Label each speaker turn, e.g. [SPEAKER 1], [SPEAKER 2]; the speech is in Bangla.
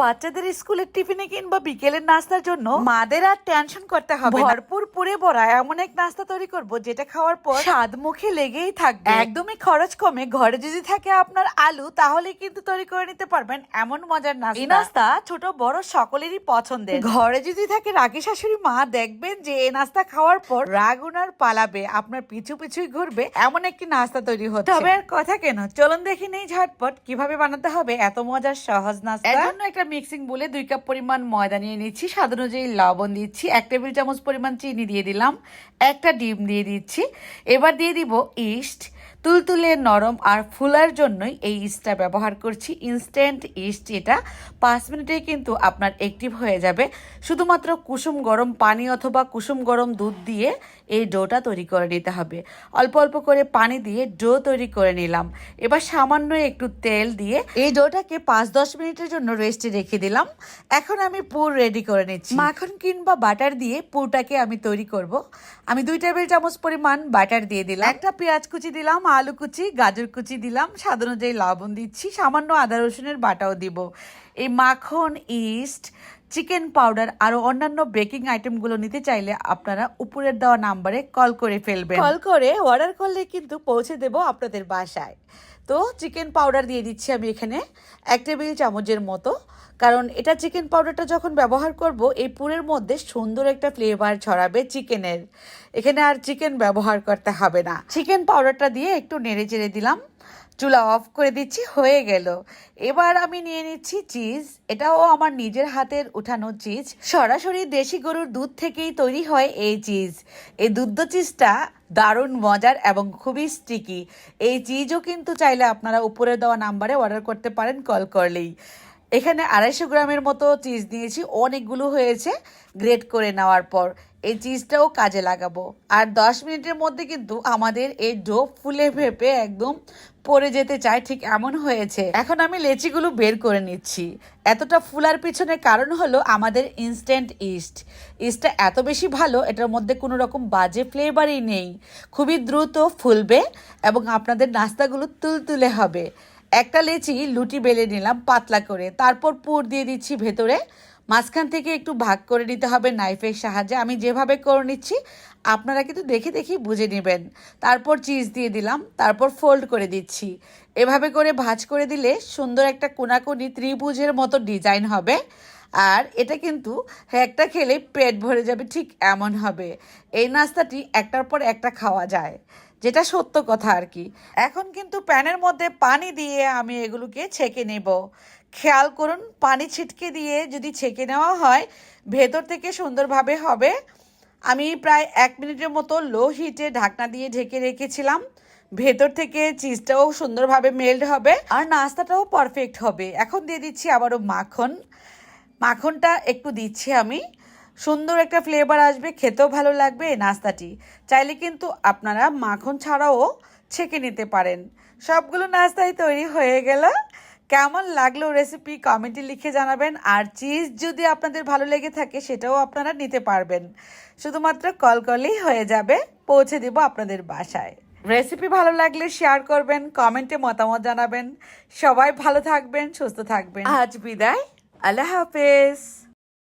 [SPEAKER 1] বাচ্চাদের স্কুলের টিফিনে কিংবা বিকেলের নাস্তার জন্য মাদের আর টেনশন করতে হবে ভরপুর পুরে ভরা এমন এক নাস্তা তৈরি করব যেটা খাওয়ার পর স্বাদ মুখে লেগেই থাকবে। একদমই খরচ কমে। ঘরে যদি থাকে আপনার আলু তাহলে কিন্তু তৈরি করে নিতে পারবেন এমন মজার নাস্তা। এই নাস্তা ছোট বড় সকলেরই পছন্দের। ঘরে যদি থাকে রাগী শাশুড়ি মা দেখবেন যে এই নাস্তা খাওয়ার পর রাগ উনার পালাবে আপনার পিছু পিছুই ঘুরবে এমন একটি নাস্তা তৈরি হচ্ছে। তবে আর কথা কেন? চলুন দেখি নেই ঝটপট কীভাবে বানাতে হবে এত মজার সহজ নাস্তা। এর জন্য একটা মিক্সিং বলে দুই কাপ পরিমাণ ময়দা নিয়ে নিচ্ছি। স্বাদ অনুযায়ী লবণ দিচ্ছি। এক টেবিল চামচ পরিমাণ চিনি দিয়ে দিলাম। একটা ডিম দিয়ে দিচ্ছি। এবার দিয়ে দিব ইস্ট। তুলতুলে, নরম আর ফুলার জন্যই এই ইস্টটা ব্যবহার করছি। ইনস্ট্যান্ট ইস্ট এটা পাঁচ মিনিটেই কিন্তু আপনার অ্যাক্টিভ হয়ে যাবে। শুধুমাত্র কুসুম গরম পানি অথবা কুসুম গরম দুধ দিয়ে এই ডোটা তৈরি করে নিতে হবে। অল্প অল্প করে পানি দিয়ে ডো তৈরি করে নিলাম। এবার সামান্য একটু তেল দিয়ে এই ডোটাকে পাঁচ দশ মিনিটের জন্য রেস্টে রেখে দিলাম। এখন আমি পুর রেডি করে নিচ্ছি। মাখন কিংবা বাটার দিয়ে পুরটাকে আমি তৈরি করব। আমি দুই টেবিল চামচ পরিমাণ বাটার দিয়ে দিলাম। একটা পেঁয়াজ কুচি দিলাম। আলু কুচি, গাজর কুচি দিলাম। স্বাদ অনুযায়ী লবণ দিচ্ছি। সামান্য আদা রসুনের বাটাও দিব। এই মাখন, ইস্ট, চিকেন পাউডার আরও অন্যান্য বেকিং আইটেমগুলো নিতে চাইলে আপনারা উপরের দেওয়া নাম্বারে কল করে ফেলবেন। কল করে অর্ডার করলে কিন্তু পৌঁছে দেব আপনাদের বাসায়। তো চিকেন পাউডার দিয়ে দিচ্ছি আমি এখানে এক টেবিল চামচের মতো। কারণ এটা চিকেন পাউডারটা যখন ব্যবহার করব, এই পুরের মধ্যে সুন্দর একটা ফ্লেভার ছড়াবে চিকেনের এখানে আর চিকেন ব্যবহার করতে হবে না। চিকেন পাউডারটা দিয়ে একটু নেড়ে চেড়ে দিলাম। চুলা অফ করে দিচ্ছি, হয়ে গেল। এবার আমি নিয়ে নিচ্ছি চিজ এটাও আমার নিজের হাতের উঠানো চিজ সরাসরি দেশি গরুর দুধ থেকেই তৈরি হয় এই চিজ এই দুধ চিজটা দারুণ মজার এবং খুবই স্টিকি এই চিজও কিন্তু চাইলে আপনারা উপরে দেওয়া নাম্বারে অর্ডার করতে পারেন কল করলেই। এখানে আড়াইশো গ্রামের মতো চিজ নিয়েছি, অনেকগুলো হয়েছে গ্রেট করে নেওয়ার পর। এই চিজটাও কাজে লাগাবো। আর দশ মিনিটের মধ্যে কিন্তু আমাদের এই ডো ফুলে ভেপে একদম পড়ে যেতে চায়, ঠিক এমন হয়েছে। এখন আমি লেচিগুলো বের করে নিচ্ছি। এতটা ফুলার পিছনে কারণ হলো আমাদের ইনস্ট্যান্ট ইস্ট ইস্টটা এত বেশি ভালো, এটার মধ্যে কোনো রকম বাজে ফ্লেভারই নেই। খুবই দ্রুত ফুলবে এবং আপনাদের নাস্তাগুলো তুলতুলে হবে। একটা লেচি লুটি বেলে নিলাম পাতলা করে। তারপর পুর দিয়ে দিচ্ছি ভেতরে। মাঝখান থেকে একটু ভাগ করে নিতে হবে নাইফের সাহায্যে। আমি যেভাবে করে নিচ্ছি, আপনারা কিন্তু দেখে দেখে বুঝে নেবেন। তারপর চিজ দিয়ে দিলাম, তারপর ফোল্ড করে দিচ্ছি। এভাবে করে ভাজ করে দিলে সুন্দর একটা কোনাকুনি ত্রিভুজের মতো ডিজাইন হবে। আর এটা কিন্তু একটা খেলে পেট ভরে যাবে, ঠিক এমন হবে। এই নাস্তাটি একটার পর একটা খাওয়া যায়। যেটা সত্য কথা আর কি। এখন কিন্তু প্যানের মধ্যে পানি দিয়ে আমি এগুলোকে ছেঁকে নেব। খেয়াল করুন, পানি ছিটকে দিয়ে যদি ছেঁকে নেওয়া হয়, ভেতর থেকে সুন্দরভাবে হবে। আমি প্রায় এক মিনিটের মতো লো হিটে ঢাকনা দিয়ে ঢেকে রেখেছিলাম। ভেতর থেকে চিজটাও সুন্দরভাবে মেল্ট হবে আর নাস্তাটাও পারফেক্ট হবে। এখন দিয়ে দিচ্ছি আবারও মাখন। মাখনটা একটু দিচ্ছি আমি। সুন্দর একটা ফ্লেভার আসবে, খেতেও ভালো লাগবে এই নাস্তাটি। চাইলে কিন্তু আপনারা মাখন ছাড়াও ছেঁকে নিতে পারেন। সবগুলো নাস্তাই তৈরি হয়ে গেল। কেমন লাগল রেসিপি কমেন্টে লিখে জানাবেন। আর চিজ যদি আপনাদের ভালো লেগে থাকে, সেটাও আপনারা নিতে পারবেন। শুধুমাত্র কল করলেই হয়ে যাবে। পৌঁছে দেব আপনাদের বাসায়। রেসিপি ভালো লাগলে শেয়ার করবেন কমেন্টে মতামত জানাবেন। সবাই ভালো থাকবেন, সুস্থ থাকবেন। আজ বিদায়। আল্লাহ হাফেজ।